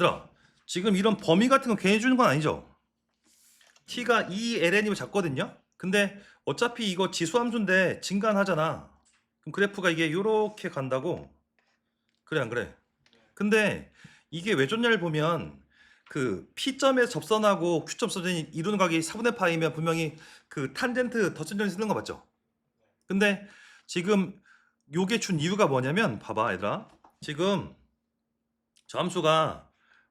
얘들아 지금 이런 범위 같은 거 괜히 주는 건 아니죠? T가 2ln이면 작거든요? 근데 어차피 이거 지수함수인데 증가하잖아. 그럼 그래프가 이게 요렇게 간다고? 그래 안 그래? 근데 이게 왜 좋냐를 보면 그 P점에서 접선하고 Q점 접선이 이루는 각이 4분의 파이면 분명히 그 탄젠트 덧선전이 쓰는 거 맞죠? 근데 지금 요게 준 이유가 뭐냐면 봐봐 얘들아. 지금 저 함수가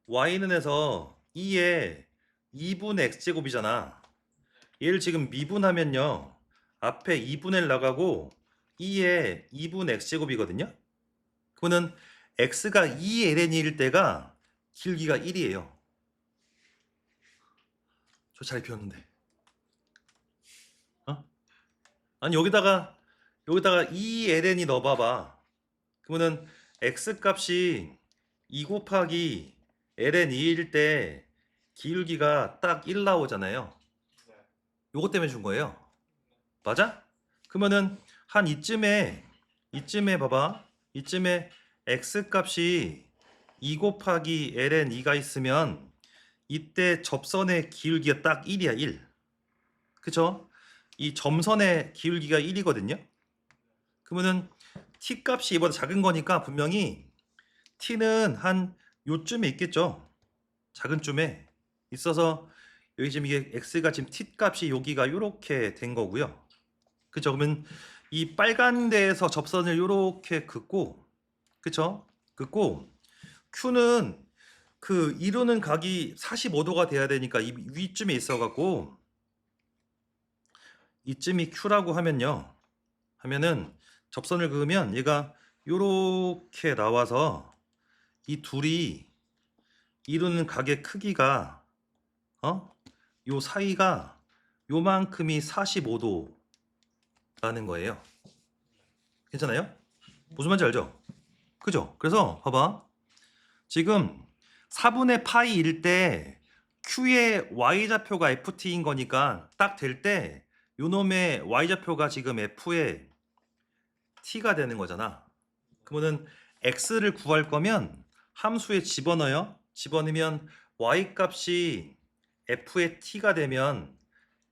y는 해서 2에 2분의 x제곱이잖아. 얘를 지금 미분하면요. 앞에 2분의 1 나가고 2에 2분의 x제곱이거든요. 그러면 x가 2ln일 때가 길기가 1이에요. 저잘 비웠는데. 어? 아니 여기다가 여기다가 2ln이 넣어봐봐. 그러면은 x 값이 2 곱하기 ln 2일 때 기울기가 딱 1 나오잖아요. 요것 때문에 준 거예요. 맞아? 그러면은 한 이쯤에 이쯤에 봐봐. 이쯤에 x 값이 2 곱하기 ln 2가 있으면 이때 접선의 기울기가 딱 1이야 1 그쵸? 이 점선의 기울기가 1이거든요. 그러면은 t 값이 이보다 작은 거니까 분명히 t는 한 요쯤에 있겠죠? 작은 쯤에 있어서 여기 지금 이게 x가 지금 t 값이 여기가 요렇게 된 거고요. 그죠 그러면 이 빨간 데에서 접선을 요렇게 긋고 그쵸? 긋고 q는 그 이루는 각이 45도가 돼야 되니까 이 위쯤에 있어 갖고 이쯤이 q라고 하면요. 하면은 접선을 그으면 얘가 요렇게 나와서 이 둘이 이루는 각의 크기가 어? 요 사이가 요만큼이 45도라는 거예요. 괜찮아요? 무슨 말인지 알죠? 그죠? 그래서 봐봐. 지금 4분의 파이일 때 Q의 Y좌표가 FT인 거니까 딱 될 때 요놈의 Y좌표가 지금 F의 T가 되는 거잖아. 그러면은 X를 구할 거면 함수에 집어넣어요. 집어넣으면 Y 값이 F의 T가 되면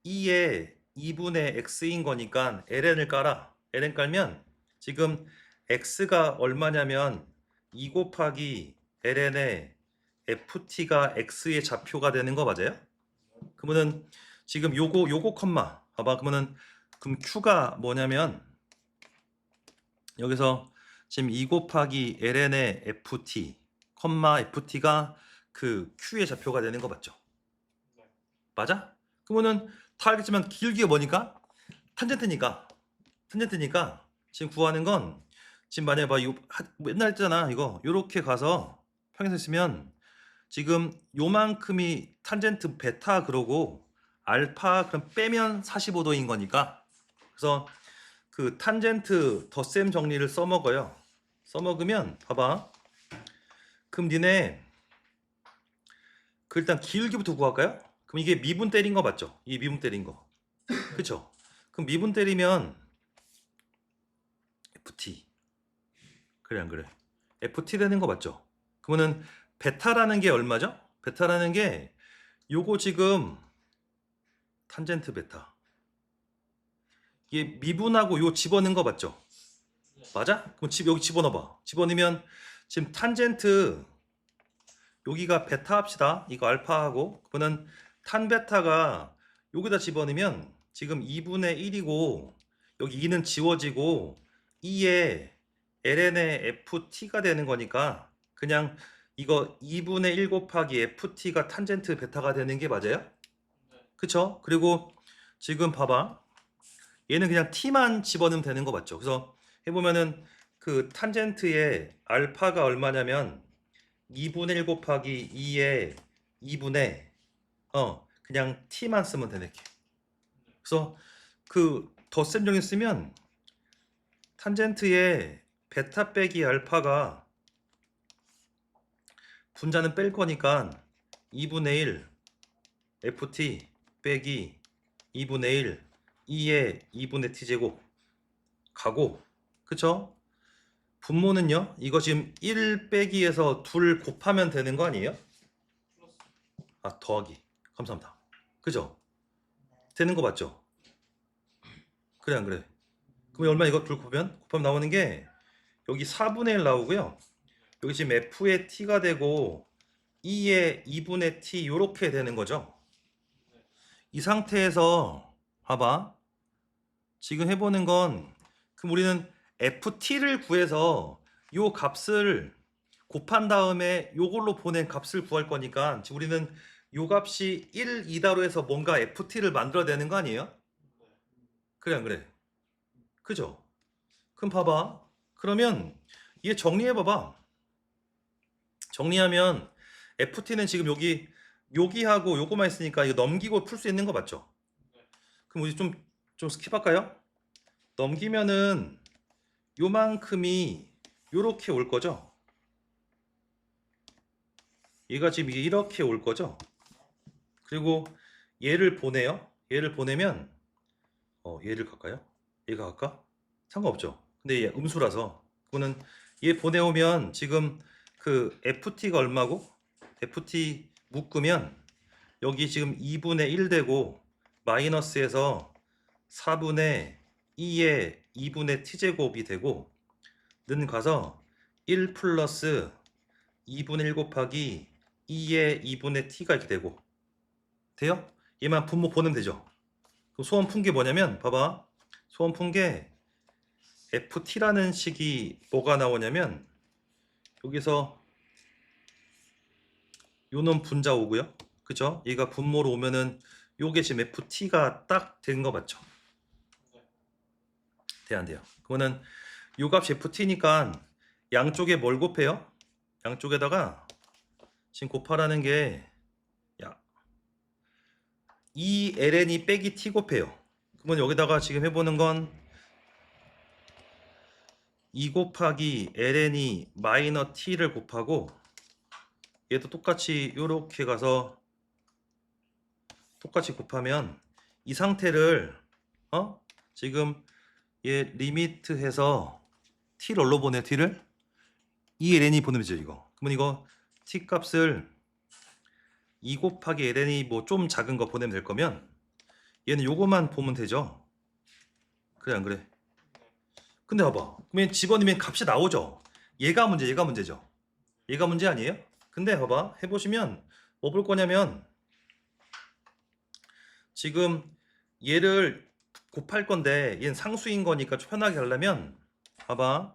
2의 2분의 X인 거니까 ln을 깔아. ln 깔면 지금 X가 얼마냐면 2 곱하기 ln의 ft가 x의 좌표가 되는 거 맞아요? 그러면은 지금 요거 요거 컴마 봐봐 그러면은 그럼 q가 뭐냐면 여기서 지금 2 곱하기 ln의 ft 컴마 ft가 그 q의 좌표가 되는 거 맞죠? 맞아? 그러면은 다 알겠지만 길기가 뭐니까? 탄젠트니까. 탄젠트니까 지금 구하는 건 지금 만약에 봐 요, 하- 옛날 했잖아 이거. 요렇게 가서 평행선 쓰면 지금 요만큼이 탄젠트 베타 그러고 알파 그럼 빼면 45도인 거니까. 그래서 그 탄젠트 덧셈 정리를 써먹어요. 써먹으면 봐봐 그럼 니네 그 일단 기울기부터 구할까요? 그럼 이게 미분 때린 거 맞죠? 이 미분 때린 거 그쵸? 그럼 미분 때리면 FT 그래 안 그래? FT 되는 거 맞죠? 그러면은 베타라는 게 얼마죠? 베타라는 게 요거 지금 탄젠트 베타 이게 미분하고 요 집어넣은 거 맞죠? 맞아? 그럼 집 여기 집어넣어봐 집어넣으면 지금 탄젠트 여기가 베타 합시다 이거 알파하고 그러면 탄 베타가 여기다 집어넣으면 지금 2분의 1이고 여기 2는 지워지고 2에 ln의 ft가 되는 거니까 그냥 이거 2분의 1 곱하기 ft가 탄젠트 베타가 되는 게 맞아요? 그쵸? 그리고 지금 봐봐 얘는 그냥 t만 집어넣으면 되는 거 맞죠? 그래서 해보면은 그 탄젠트의 알파가 얼마냐면 2분의 1 곱하기 2의 2분의 어 그냥 t만 쓰면 되네. 그래서 그 덧셈 정리 쓰면 탄젠트의 베타 빼기 알파가 분자는 뺄 거니까 2분의 1 ft 빼기 2분의 1 2의 2분의 t제곱 가고 그쵸? 분모는요 이거 지금 1 빼기에서 둘 곱하면 되는 거 아니에요? 아 더하기. 감사합니다. 그죠? 되는 거 맞죠? 그래 안 그래? 그럼 얼마 이거 둘 곱하면? 곱하면 나오는 게 여기 4분의 1 나오고요. 여기 지금 f의 t가 되고 2의 2분의 t 요렇게 되는 거죠? 이 상태에서 봐봐. 지금 해보는 건 그럼 우리는 ft를 구해서 요 값을 곱한 다음에 요걸로 보낸 값을 구할 거니까 우리는 요 값이 1, 2다로 해서 뭔가 ft를 만들어내는 거 아니에요? 그래 안 그래? 그죠? 그럼 봐봐 그러면 얘 정리해 봐봐 정리하면 ft는 지금 여기 여기하고 요거만 있으니까 이거 넘기고 풀 수 있는 거 맞죠? 그럼 우리 좀, 좀 스킵할까요? 넘기면은 요만큼이 요렇게 올 거죠? 얘가 지금 이렇게 올 거죠? 그리고 얘를 보내요. 얘를 보내면 어 얘를 갈까요? 얘가 갈까? 상관없죠. 근데 얘 음수라서 그거는 얘 보내오면 지금 그 FT가 얼마고? FT 묶으면 여기 지금 2분의 1 되고 마이너스에서 4분의 2의 2분의 t제곱이 되고 는 가서 1 플러스 2분의 1 곱하기 2의 2분의 t가 이렇게 되고 돼요? 얘만 분모 보내면 되죠 그럼 소원 푼 게 뭐냐면 봐봐 소원 푼 게 ft라는 식이 뭐가 나오냐면 여기서 요놈 분자 오고요 그죠? 얘가 분모로 오면은 요게 지금 ft가 딱 된 거 맞죠? 돼야 안 돼요. 그거는 요 값이 ft니까 양쪽에 뭘 곱해요? 양쪽에다가 지금 곱하라는 게 야. 2 ln이 빼기 t 곱해요. 그러면 여기다가 지금 해보는 건 2 곱하기 ln이 마이너 t를 곱하고 얘도 똑같이 요렇게 가서 똑같이 곱하면 이 상태를 어 지금 얘 리미트 해서 t를 얼로 보내 t를? 2ln이 보내면 되죠 이거. 그러면 이거 t 값을 2 곱하기 ln이 뭐 좀 작은 거 보내면 될 거면 얘는 요거만 보면 되죠? 그래 안 그래? 근데 봐봐. 그러면 집어넣으면 값이 나오죠? 얘가 문제 얘가 문제죠? 얘가 문제 아니에요? 근데 봐봐. 해보시면 뭐 볼 거냐면 지금 얘를 곱할 건데 얘는 상수인 거니까 좀 편하게 하려면 봐봐.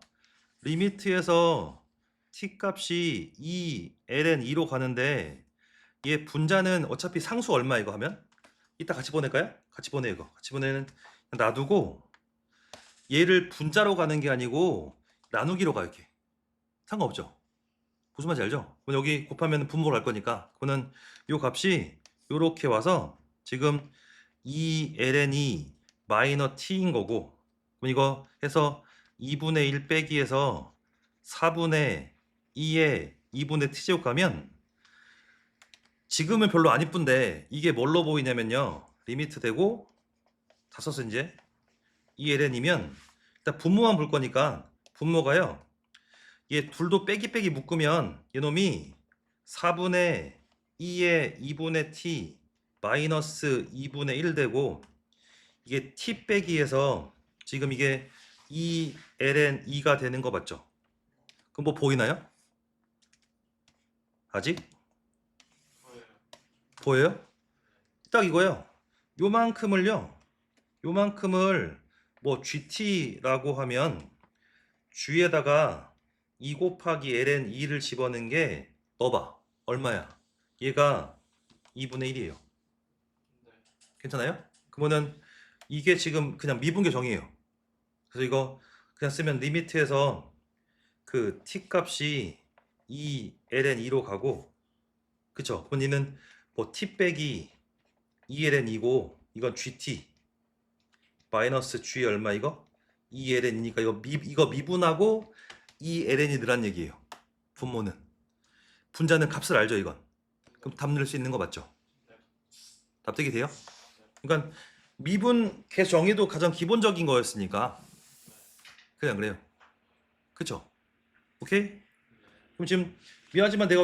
리미트에서 t 값이 2 ln 2로 가는데 얘 분자는 어차피 상수 얼마 이거 하면? 이따 같이 보낼까요? 같이 보내 이거. 같이 보내는 놔두고 얘를 분자로 가는 게 아니고 나누기로 가 이렇게. 상관없죠? 무슨 말인지 알죠? 그럼 여기 곱하면 분모로 갈 거니까 그거는 요 값이 요렇게 와서 지금 2ln이 마이너 t인 거고 그럼 이거 해서 2분의 1 빼기 해서 4분의 2에 2분의 t제곱 가면 지금은 별로 안 이쁜데 이게 뭘로 보이냐면요. 리미트 되고 다 썼어 이제 2ln이면 일단 분모만 볼 거니까 분모가요. 얘 둘도 빼기 빼기 묶으면 얘놈이 4분의 2의 2분의 t 마이너스 2분의 1 되고 이게 t 빼기에서 지금 이게 2 ln 2가 되는 거 맞죠? 그럼 뭐 보이나요? 아직? 보여요? 딱 이거요. 요만큼을요. 요만큼을 뭐 GT라고 하면 G에다가 2 곱하기 ln 2를 집어넣은 게 넣어봐. 얼마야? 얘가 2분의 1이에요. 괜찮아요? 그러면은 이게 지금 그냥 미분계 정이에요. 그래서 이거 그냥 쓰면 리미트에서 그 t 값이 2 ln 2로 가고 그쵸? 얘는 뭐 t 빼기 2 ln 2고 이건 gt 마이너스 g 얼마 이거? 2 ln이니까 이거 미 이거 미분하고 2 ln이 늘란 얘기예요. 분모는 분자는 값을 알죠 이건. 그럼 답 넣을 수 있는 거 맞죠? 답되기 돼요? 그러니까 미분 개 정의도 가장 기본적인 거였으니까 그냥 그래요. 그쵸? 오케이? 그럼 지금 미안하지만 내가